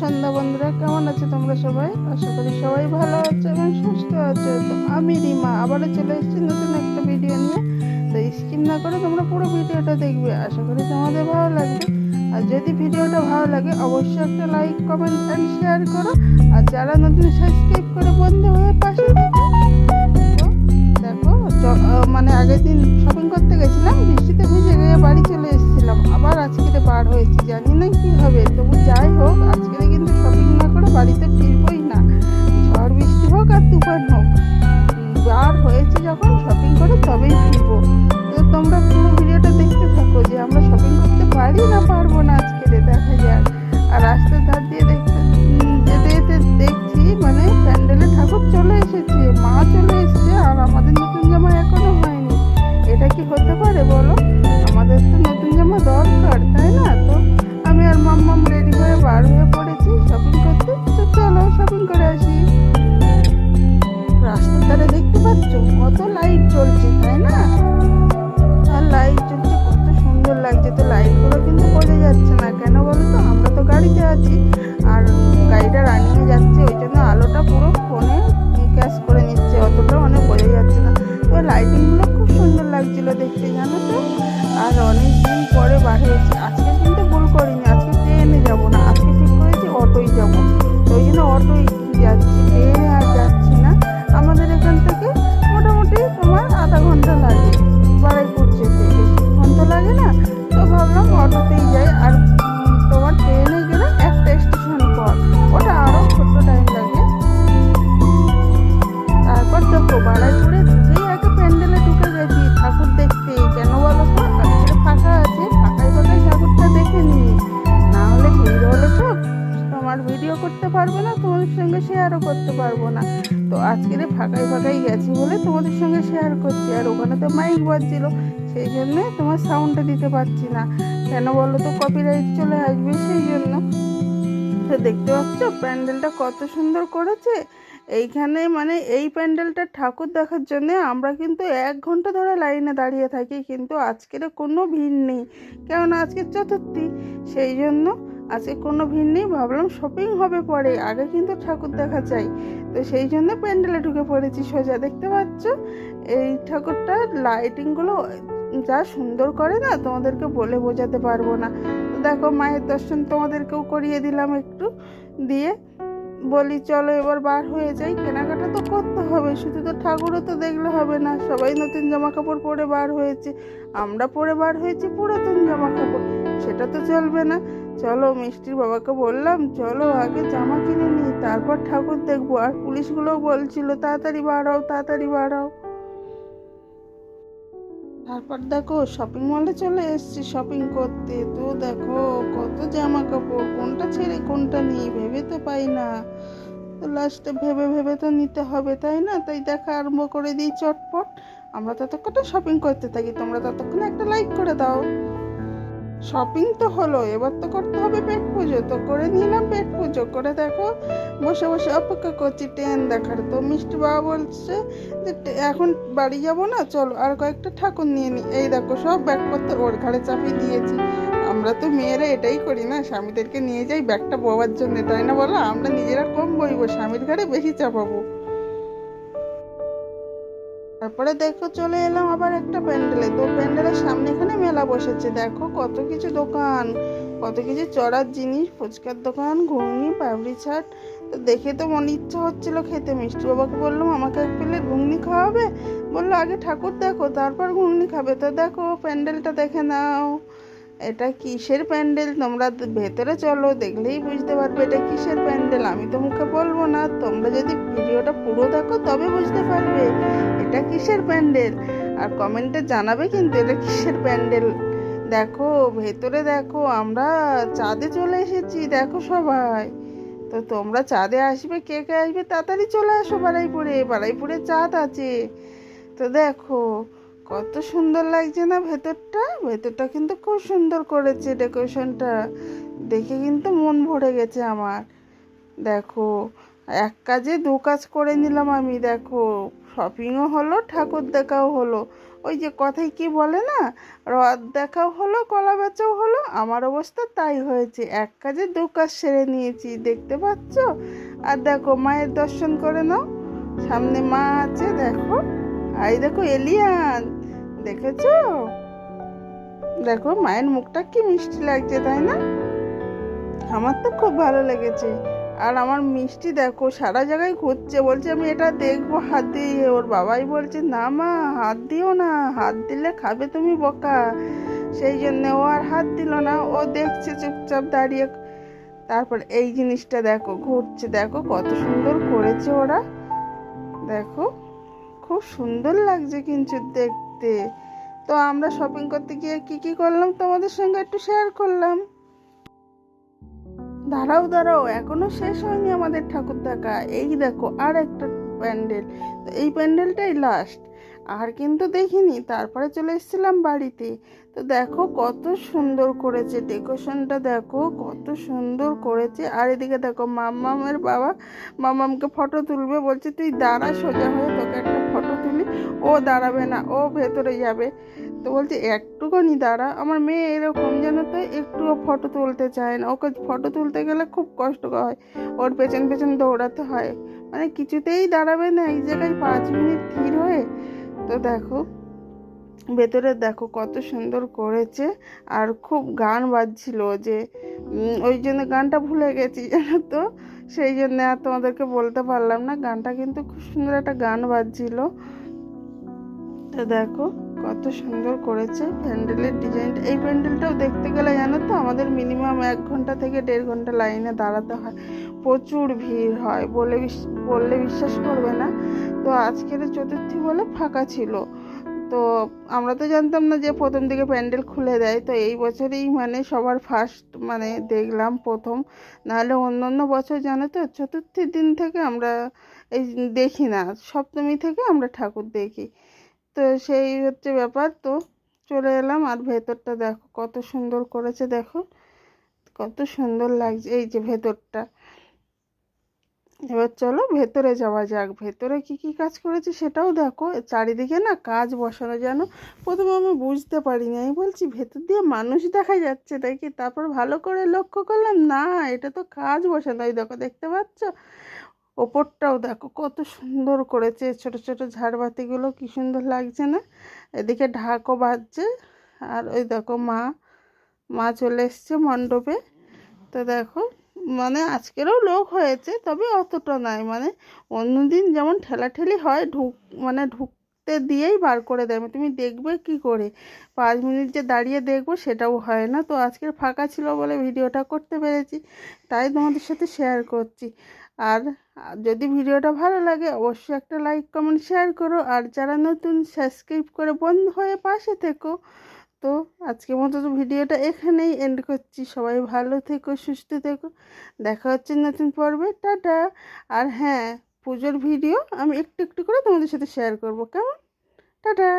সন্ধ্যা বন্ধুরা, কেমন আছে তোমরা সবাই? আশা করি সবাই ভালো আছো এবং সুস্থ আছো। তো আমি রিমা, আবারও চলে এসেছি নতুন একটা ভিডিও নিয়ে। তো স্কিপ না করে তোমরা পুরো ভিডিওটা দেখবে। আশা করি তোমাদের ভালো লাগবে। আর যদি ভিডিওটা ভালো লাগে, অবশ্যই একটা লাইক কমেন্ট অ্যান্ড শেয়ার করো। আর যারা নতুন সাবস্ক্রাইব করে বন্ধু হয়ে পাশে দেখো মানে আগের দিন শপিং করতে গেছিলাম, বৃষ্টিতে ভিজে গিয়ে বাড়ি চলে এসেছিলাম। আবার আজকে বার হয়েছি, জানি না সুন্দর লাগছিল দেখতে জানো তো ভিডিও করতে পারব না, তোমাদের সঙ্গে শেয়ারও করতে পারব না। তো আজকের ফাঁকাই ফাঁকাই গেছি বলে তোমাদের সঙ্গে শেয়ার করছি, আর ওখানে তো মাইক বাজছিল, সেই জন্যে তোমার সাউন্ডটা দিতে পারছি না। কেন বলো তো কপিরাইট চলে আসবে সেই জন্য। তো দেখতে পাচ্ছ, প্যান্ডেলটা কত সুন্দর করেছে। এইখানে মানে এই প্যান্ডেলটা ঠাকুর দেখার জন্য আমরা কিন্তু এক ঘণ্টা ধরে লাইনে দাঁড়িয়ে থাকি, কিন্তু আজকের কোনো ভিড় নেই। কেননা আজকে চতুর্থী, সেই জন্য আজকে কোনো ভিড় নেই, ভাবলাম শপিং হবে পরে। আগে কিন্তু ঠাকুর দেখা চাই। তো সেই জন্য প্যান্ডেলে ঢুকে পড়েছি, সোজা। দেখতে পাচ্ছ? এই ঠাকুরটা লাইটিংগুলো যা সুন্দর করে না, তোমাদেরকে বলে বোঝাতে পারব না। তো দেখো, মায়ের দর্শন তোমাদেরকেও করিয়ে দিলাম একটু। দিয়ে বলি, চলো এবার বার হয়ে যাই। কেনাকাটা তো করতে হবে। শুধু তো ঠাকুরও তো দেখলে হবে না। সবাই নতুন জামা কাপড় পরে বার হয়েছে। আমরা পরে বার হয়েছি পুরাতন জামা কাপড় সেটা তো চলবে না। চলো মিষ্টির বাবাকে বললাম, চলো আগে জামা কিনে নিই, তারপর ঠাকুর দেখব। আর পুলিশগুলোও বলছিল, তাড়াতাড়ি বাড়াও তাড়াতাড়ি বাড়াও। তারপর দেখো শপিং মলে চলে এসেছি শপিং করতে। তো দেখো, কত জামা কাপড়, কোনটা ছেড়ে কোনটা নিই, ভেবে তো পাই না। তো লাস্টে ভেবে ভেবে তো নিতে হবে, তাই না? তাই দেখা আরম্ভ করে দিই চটপট। আমরা ততক্ষণে শপিং করতে থাকি, তোমরা ততক্ষণে একটা লাইক করে দাও। শপিং তো হলো, এবার তো করতে হবে পেট পুজো। তো করে নিলাম পেট পুজো, করে দেখো, বসে বসে অপেক্ষা করছি ট্রেন দেখার। তো মিষ্টি বাবা বলছে যে এখন বাড়ি যাব না, চলো, আর কয়েকটা ঠাকুর নিয়ে নি। এই দেখো, সব ব্যাগপত্র ওর ঘাড়ে চাপিয়ে দিয়েছি। আমরা তো মেয়েরা এটাই করি না, স্বামীদেরকে নিয়ে যাই ব্যাগটা বওয়ার জন্য, তাই না বলো? আমরা নিজেরা কম বইবো, স্বামীর ঘাড়ে বেশি চাপাবো। তারপরে দেখো চলে এলাম আবার একটা প্যান্ডেলে। তো প্যান্ডেলের সামনে এখানে মেলা বসেছে। দেখো কত কিছু দোকান, কত কিছু চড়ার জিনিস, ফুচকার দোকান, ঘুগনি, পাপড়ি ছাট। তো দেখে তো মনে ইচ্ছা হচ্ছিল খেতে। মিষ্টি বাবাকে বললাম, আমাকে এক প্লেট ঘুগনি খাওয়াবে? বলল, আগে ঠাকুর দেখো, তারপর ঘুগনি খাবে। তো দেখো প্যান্ডেলটা দেখে নাও। এটা কিসের প্যান্ডেল? তোমরা ভেতরে চলো, দেখলেই বুঝতে পারবে এটা কিসের প্যান্ডেল। আমি তো মুখে বলব না, তোমরা যদি ভিডিওটা পুরো দেখো, তবে বুঝতে পারবে। এটা কিসের প্যান্ডেল? আর কমেন্টে জানাবে কিন্তু এটা কিসের প্যান্ডেল? দেখো, ভেতরে দেখো, আমরা চাঁদে চলে এসেছি, দেখো সবাই। তো তোমরা চাঁদে আসবে, কে কে আসবে, তাড়াতাড়ি চলে আসো বারাইপুরে বারাইপুরে চাঁদ আছে। তো দেখো, কত সুন্দর লাগছে না ভেতরটা? ভেতরটা কিন্তু খুব সুন্দর করেছে ডেকোরেশনটা। দেখে কিন্তু মন ভরে গেছে আমার। দেখো, এক কাজে দু কাজ করে নিলাম আমি, দেখো। শপিংও হলো, ঠাকুর দেখাও হলো। ওই যে কথায় কি বলে না? রথ দেখাও হলো, কলা বেচাও হলো, আমার অবস্থা তাই হয়েছে। এক কাজে দু কাজ সেরে নিয়েছি, দেখতে পাচ্ছ? আর দেখো, মায়ের দর্শন করে নাও। সামনে মা আছে, দেখো। আই দেখো, এলিয়ান! দেখেছ? দেখো, মায়ের মুখটা কি মিষ্টি লাগছে, তাই না? আমার তো খুব ভালো লেগেছে। আর আমার মিষ্টি দেখো, সারা জায়গায় ঘুরছে, বলছে আমি এটা দেখব হাত। দিয়ে ওর বাবাই বলছে, না মা, হাত দিও না, হাত দিলে খাবে তুমি বোকা। সেই জন্য ও আর হাত দিল না, ও দেখছে চুপচাপ দাঁড়িয়ে। তারপর এই জিনিসটা দেখো, ঘুরছে, দেখো কত সুন্দর করেছে ওরা। দেখো, খুব সুন্দর লাগছে কিন্তু দেখতে। তো আমরা শপিং করতে গিয়ে কি কি করলাম? তোমাদের সঙ্গে একটু শেয়ার করলাম। দাঁড়াও দাঁড়াও, এখনও শেষ হয়নি আমাদের ঠাকুর দেখা। এই দেখো, আর একটা প্যান্ডেল। তো এই প্যান্ডেলটাই লাস্ট আর কিন্তু দেখিনি, তারপরে চলে এসেছিলাম বাড়িতে। তো দেখো, কত সুন্দর করেছে ডেকোরেশনটা, দেখো, কত সুন্দর করেছে। আর এদিকে দেখো মাম্মামের বাবা মাম্মামকে ফটো তুলবে, বলছে, তুই দাঁড়া সোজা হয়ে, তোকে একটা ফটো তুলি। ও দাঁড়াবে না, ও ভেতরে যাবে। তো বলছে, একটুখানি দাঁড়া, আমার মেয়ে এরকম যেন তো একটুও ফটো তুলতে চায় না। ওকে ফটো তুলতে গেলে খুব কষ্ট হয়, ওর পেছন পেছন দৌড়াতে হয়। মানে কিছুতেই দাঁড়াবে না, এই জায়গায় পাঁচ মিনিট ধীর হয়ে। তো দেখো, ভেতরে দেখো কত সুন্দর করেছে, আর খুব গান বাজছিল যে ওই জন্য গানটা ভুলে গেছি, জানো তো? সেই জন্য আর তোমাদেরকে বলতে পারলাম না, গানটা কিন্তু খুব সুন্দর একটা গান বাজছিল। তো দেখো, কত সুন্দর করেছে প্যান্ডেলের ডিজাইনটা এই প্যান্ডেলটাও দেখতে গেলে জানো তো, আমাদের মিনিমাম এক ঘণ্টা থেকে দেড় ঘণ্টা লাইনে দাঁড়াতে হয়। প্রচুর ভিড় হয়, বলে বললে বিশ্বাস করবে না। তো আজকের চতুর্থী বলে ফাঁকা ছিল। তো আমরা তো জানতাম না যে প্রথম দিকে প্যান্ডেল খুলে দেয়। তো এই বছরেই মানে সবার ফার্স্ট মানে দেখলাম প্রথম। নাহলে অন্য অন্য বছর জানো তো, চতুর্থীর দিন থেকে আমরা এই দেখি না, সপ্তমী থেকে আমরা ঠাকুর দেখি। তো সেই হচ্ছে ব্যাপার। তো চলে এলাম আর ভেতরটা দেখো কত সুন্দর করেছে দেখো। কত সুন্দর লাগছে এই যে ভেতরটা। এবার চলো ভেতরে যাওয়া যাক। ভেতরে কি কি কাজ করেছে সেটাও দেখো। চারিদিকে না কাজ বসানো যেন প্রথমে আমি বুঝতে পারিনি। আমি বলছি ভেতর দিয়ে মানুষ দেখা যাচ্ছে, তাই কি? তারপর ভালো করে লক্ষ্য করলাম, না, এটা তো কাজ বসানো। এই দেখো, দেখতে পাচ্ছ? ওপরটাও দেখো কত সুন্দর করেছে, ছোট ছোট ঝাড়বাতিগুলো কি সুন্দর লাগছে না? এদিকে ঢাকও বাজছে আর ওই দেখো মা মা চলে এসছে মণ্ডপে। তো দেখো মানে আজকেরও লোক হয়েছে, তবে অতটা নাই মানে অন্যদিন যেমন ঠেলাঠেলি হয়, ঢুক মানে ঢুকতে দিয়েই বার করে দেয়। তুমি দেখবে কি করে? পাঁচ মিনিট যে দাঁড়িয়ে দেখব সেটাও হয় না। তো আজকের ফাঁকা ছিল বলে ভিডিওটা করতে পেরেছি, তাই তোমাদের সাথে শেয়ার করছি। আর যদি ভিডিওটা ভালো লাগে, অবশ্যই একটা লাইক, কমেন্ট, শেয়ার করো। আর যারা নতুন, সাবস্ক্রাইব করে বন্ধ হয়ে পাশে থেকো। তো আজকের মতো ভিডিওটা এখানেই এন্ড করছি। সবাই ভালো থেকো, সুস্থ থেকো। দেখা হচ্ছে নতুন পর্বে। টাটা। আর হ্যাঁ পুজোর ভিডিও আমি একটু একটু করে তোমাদের সাথে শেয়ার করব। কেমন? টাটা।